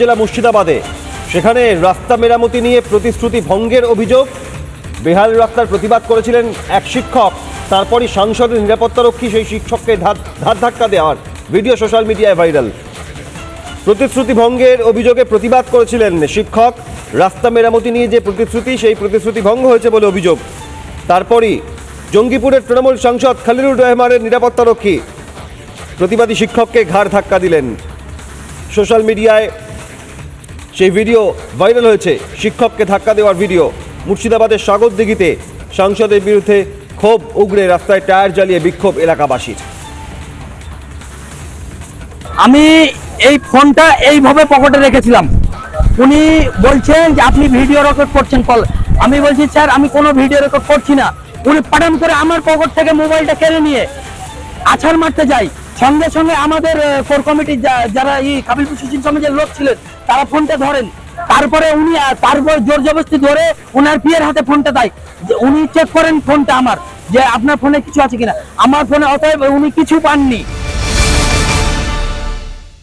জেলা মুর্শিদাবাদে। সেখানে রাস্তা মেরামতি নিয়ে প্রতিশ্রুতি ভঙ্গের অভিযোগ। বেহাল রাস্তার প্রতিবাদ করেছিলেন এক শিক্ষক। তারপরই সাংসদের নিরাপত্তারক্ষী সেই শিক্ষককে ধার ধাক্কা দেওয়ার ভিডিও সোশ্যাল মিডিয়ায় ভাইরাল। প্রতিশ্রুতি ভঙ্গের অভিযোগে প্রতিবাদ করেছিলেন শিক্ষক। রাস্তা মেরামতি নিয়ে যে প্রতিশ্রুতি, সেই প্রতিশ্রুতি ভঙ্গ হয়েছে বলে অভিযোগ। তারপরই জঙ্গিপুরের তৃণমূল সাংসদ খালিলুর রহমানের নিরাপত্তারক্ষী প্রতিবাদী শিক্ষককে ঘাড় ধাক্কা দিলেন। সোশ্যাল মিডিয়ায় সেই ভিডিও ভাইরাল হয়েছে। শিক্ষককে ধাক্কা দেওয়ার ভিডিও। মুর্শিদাবাদের স্বাগত দিঘিতে সাংসদের বিরুদ্ধে ক্ষোভ উগড়ে রাস্তায় টায়ার জ্বালিয়ে বিক্ষোভ এলাকাবাসীর। আমি এই ফোনটা এইভাবে পকেটে রেখেছিলাম। উনি বলছেন যে আপনি ভিডিও রেকর্ড করছেন কল। আমি বলছি, স্যার, আমি কোনো ভিডিও রেকর্ড করছি না। উনি পাঠান করে আমার পকেট থেকে মোবাইলটা কেড়ে নিয়ে আছাড় মারতে যাই। সঙ্গে সঙ্গে আমাদের কোর কমিটির যারা এই কাবিলপুর সুশীল সমাজের লোক ছিলেন, তারা ফোনটা ধরেন। তারপরে উনি তারপর জোর জবরদস্তি ধরে ওনার পিয়ের হাতে ফোনটা দেয়। উনি চেক করেন ফোনটা আমার, যে আপনার ফোনে কিছু আছে কিনা। আমার ফোনে অতএব উনি কিছু পাননি।